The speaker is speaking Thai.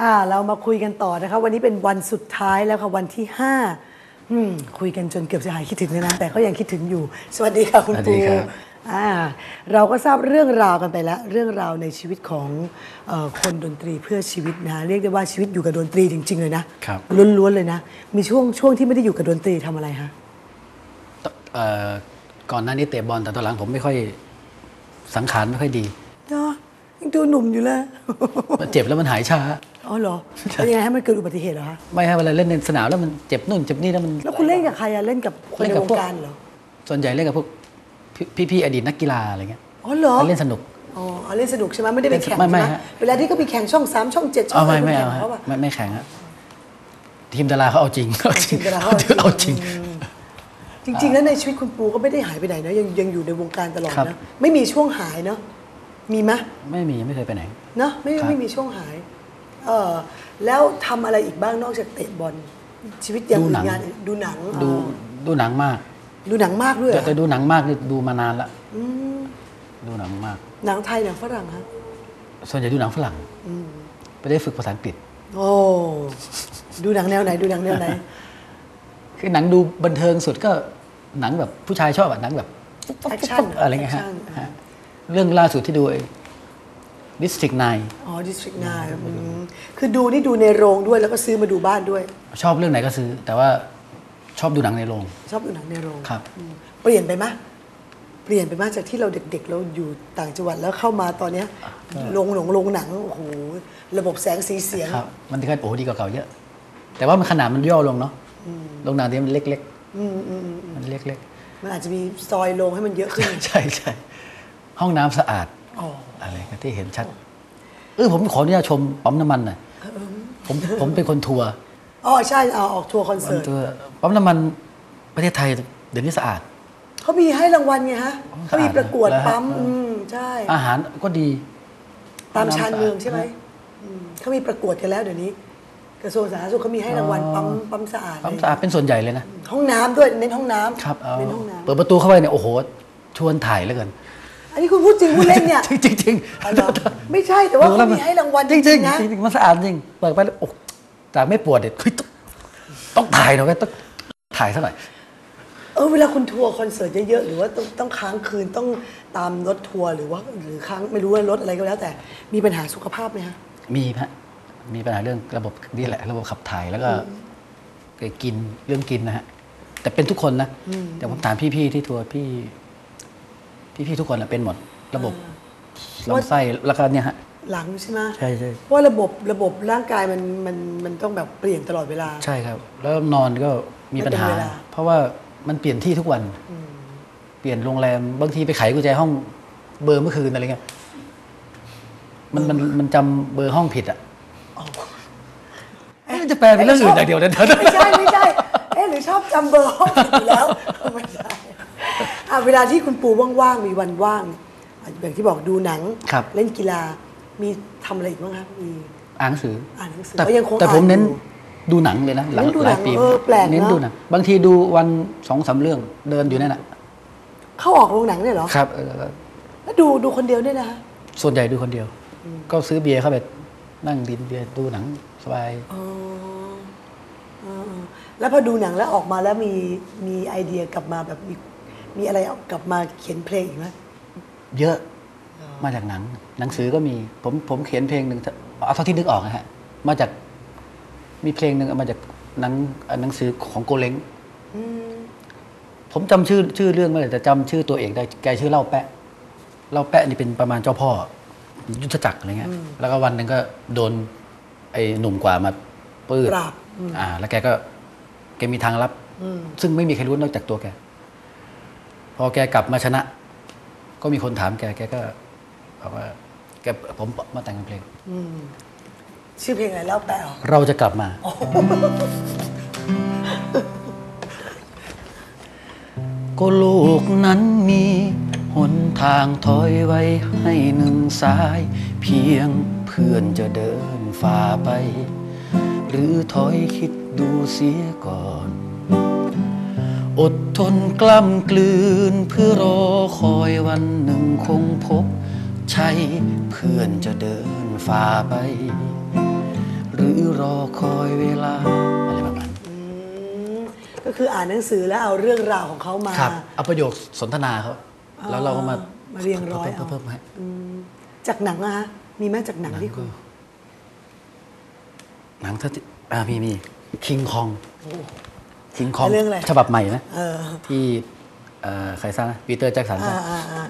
อ่าเรามาคุยกันต่อนะคะ วันนี้เป็นวันสุดท้ายแล้วค่ะ วันที่ห้าอืมคุยกันจนเกือบจะหายคิดถึงเลยนะ แต่ก็ยังคิดถึงอยู่ สวัสดีค่ะคุณสวัสปูดีครับ อ่าเราก็ทราบเรื่องราวกันไปแล้ว เรื่องราวในชีวิตของเออคนดนตรีเพื่อชีวิตนะเรียกได้ว่าชีวิตอยู่กับดนตรีจริง ๆ เลยนะครับ ล้วนๆเลยนะ มีช่วงช่วงที่ไม่ได้อยู่กับดนตรีทำอะไรคะเอ่อก่อนหน้านี้เตะบอลแต่ตอนหลังผมไม่ค่อยสังขารไม่ค่อยดี เนาะยังดูหนุ่มอยู่เลยมันเจ็บแล้วมันหายช้า อ๋อเหรอแล้วยังไงให้มันเกิดอุบัติเหตุเหรอคะไม่ให้เวลาเล่นในสนามแล้วมันเจ็บนู่นเจ็บนี่แล้วมันแล้วคุณเล่นกับใครอะเล่นกับคนเล่ในนกับวงพวกการเหรอส่วนใหญ่เล่นกับพวกพี่พี่ๆอดีตนักกีฬาอะไรเงี้ยอ๋อเหรอเล่นสนุกอ๋อเอาเล่นสนุกใช่ไหมไม่ได้ไปแข่งไม่ใช่ไม่ไหมฮะเวลาที่เขามีแข่งช่องสามช่องเจ็ดช่อเอางไม่อะรไม่คุณเอาแข่งฮะเขาปะไม่ไม่แข่งฮะทีมดาราเขาเอาจริงเอาจริทีงมดาราเขาเอาจริงเอาจริง จริง ๆ แล้วในชีวิตคุณปูก็ไม่ได้หายไปไหนนะยังยังอยู่ในวงการตลอดครับนะไม่มีช่วงหายเนาะมีไหมไม่มีไม่เคยไปไหนเนาะไม่ครับไม่มีช่วงหาย เออแล้วทำอะไรอีกบ้างนอกจากเตะบอลชีวิตอย่างดูอื่หนันง งานดูหนังดูอ๋อดูหนังมากดูหนังมากด้วยเหรแต่อแต่ดูหนังมากนี่ดูมานานละอืมดูหนังมาก หนังไทยหนังฝรั่งฮะส่วนใหญ่ดูหนังฝรั่งอืมไปได้ฝึกภาษาอังกฤษ โอ้ดูหนังแนวไหน ดูหนังแนวไหน คือหนังดูบันเทิงสุดก็หนังแบบผู้ชายชอบอะหนังแบบแอคชั่นอะไรเงี้ยฮะแอคชั่นฮะเรื่องล่าสุดที่ดู ดิสตริกนายอ๋อ District 9อืมคือดูนี่ดูในโรงด้วยแล้วก็ซื้อมาดูบ้านด้วย ชอบเรื่องไหนก็ซื้อ แต่ว่าชอบดูหนังในโรง ชอบดูหนังในโรงครับอืมเปลี่ยนไปไหมเปลี่ยนไปมากจากที่เราเด็กๆ เราอยู่ต่างจังหวัดแล้วเข้ามาตอนเนี้ยโรงหนงโรงหนังโอ้โหระบบแสงสีเสียงครับมันก็โอ้ดีกว่าเก่าเยอะ แต่ว่ามันขนาดมันย่อลงเนาะโรงหนังที่มันเล็กอืมอืมอืมๆมันเล็กมันอาจจะมีซอยโรงให้มันเยอะขึ้นๆใช่ใช่ห้องน้ำสะอาด อ๋ออะไรก็ที่เห็นชัด เออผมขออนุญาตชมปั๊มน้ำมันหน่อยผมผมเป็นคนทัวร์อ๋อใช่เอาออกทัวร์คอนเสิร์ตทัวร์ปั๊มน้ำมันประเทศไทยเดี๋ยวนี้สะอาดเขามีให้รางวัลไงฮะอ๋อเขามีประกวดแล้วฮะปั๊มเอออือืมใช่ อาหารก็ดี ตามชานเมืองน้ำสะอาดใช่ไหมอืมเขามีประกวดกันแล้วเดี๋ยวนี้ กระทรวงสาธารณสุขเขามีให้รางวัลอ๋อปั๊มปั๊มสะอาดปั๊มสะอาดเป็นส่วนใหญ่เลยนะห้องน้ำด้วยเน้นห้องน้ำครับเอาเน้นห้องน้เปิดประตูเข้าไปเนี่ยโอ้โหชวนถ่ายแล้วกันำ อันนี้คุณพูดจริงพูดเล่นเนี่ยจริงจริงอ๋อเหรอไม่ใช่แต่ว่าเขามีให้รางวัลจริงจจริริงงๆนะจริงๆมันสะอาดจริงเปิดไปแล้วโอ้จากไม่ปวดเด็ดเฮ้ยต้องต้องถ่ายหน่อยเว้ยต้องถ่ายซะหน่อยเออเวลาคุณทัวร์คอนเสิร์ตเยอะๆหรือว่าต้องต้องค้างคืนต้องตามรถทัวร์หรือว่าหรือค้างไม่รู้ว่ารถอะไรก็แล้วแต่มีปัญหาสุขภาพไหมฮะมีฮะมีปัญหาเรื่องระบบนี่แหละ ระบบขับถ่ายแล้วก็กินเรื่องกินนะฮะแต่เป็นทุกคนนะแต่ผมถามพี่ๆที่ทัวร์พี่ พี่ๆทุกคนนะเป็นหมดระบบลำไส้แล้วก็เนี่ยฮะหลังใช่ไหมใช่ใช่เพราะว่าระบบระบบร่างกายมันมันมันต้องแบบเปลี่ยนตลอดเวลา ใช่ครับ แล้วนอนก็มีปัญหาไม่เป็นเวลาเพราะว่ามันเปลี่ยนที่ทุกวัน เปลี่ยนโรงแรมบางทีไปไขกุญแจห้องเบอร์เมื่อคืนอะไรเงี้ยมันมันมันจำเบอร์ห้องผิดอะเอ๊ะจะแปลเป็นเรื่องอื่นอย่างเดียวนะเดี๋ยวไม่ใช่ไม่ใช่เอ๊ะหรือชอบจำเบอร์ห้องผิดอยู่แล้วไม่ใช่ อะเวลาที่คุณปูว่างๆมีวันว่างอะอย่างที่บอกดูหนัง ครับ เล่นกีฬามีทำอะไรอีกบ้างครับมีอ่านหนังสือ อ่านหนังสือแต่ก็ยังคงแต่ผมอ่านเน้นอยู่ ดูหนังเลยนะหลังเน้นดูหหนัลางยปีเออแปลกเน้นเนอะ ดูหนังบางทีดูวันสองสามเรื่องเดินอยู่นั่นแหละเข้าออกโรงหนังเนี่ยเหรอครับเออแล้วดูดูคนเดียวเนี่ยนะฮะส่วนใหญ่ดูคนเดียว ก็ซื้อเบียร์เข้าไปนั่งดินเบียร์ดูหนังสบายอ๋ออ๋อแล้วพอดูหนังแล้วออกมาแล้วมีมีไอเดียกลับมาแบบมี มีอะไรเอากลับมาเขียนเพลงอีกไหมเยอะมาจากหนัง หนังสือก็มีผมผมเขียนเพลงหนึ่งเอาเท่าที่นึกออกนะฮะมาจากมีเพลงหนึ่งเอามาจากหนังหนังสือของโกเล้งอืมผมจำชื่อชื่อเรื่องไม่ได้แต่จำชื่อตัวเอกได้แกชื่อเล่าแปะเล่าแปะนี่เป็นประมาณเจ้าพ่อ ยุทธจักรอะไรเงี้ย แล้วก็วันหนึ่งก็โดน ไอ้หนุ่มกว่ามาปื้ดปราบอืมอ่า แล้วแกก็แกมีทางลับอืมซึ่งไม่มีใครรู้นอกจากตัวแก พอแกกลับมาชนะ ก็มีคนถามแกแกก็บอกว่าแกผมมาแต่งเพลงอืมชื่อเพลงอะไรแล้วแปลเหรอเราจะกลับมา ก็โลกนั้นมีหนทางถอยไว้ให้หนึ่งสาย เพียงเพื่อนจะเดินฝ่าไป หรือถอยคิดดูเสียก่อน อดทนกล้ำกลืนเพื่อรอคอยวันหนึ่งคงพบใช่เพื่อนจะเดินฝ่าไป หรือรอคอยเวลา อะไรประมาณนั้นอืมก็คืออ่านหนังสือแล้วเอาเรื่องราวของเขามาครับเอาประโยคสนทนาเขาแล้วเราก็มามาเรียงร้อยเอาเพิ่มๆให้อืมจากหนังอะฮะมีไหมจากหนังที่คุณหนังถ้าที่อ่ามีมีคิงคอง คิงคองเรื่องอะไรฉบับใหม่นะเออที่เอ่อใครสร้างนะปีเตอร์แจ็คสันสร้าอ่างอ่าอ่า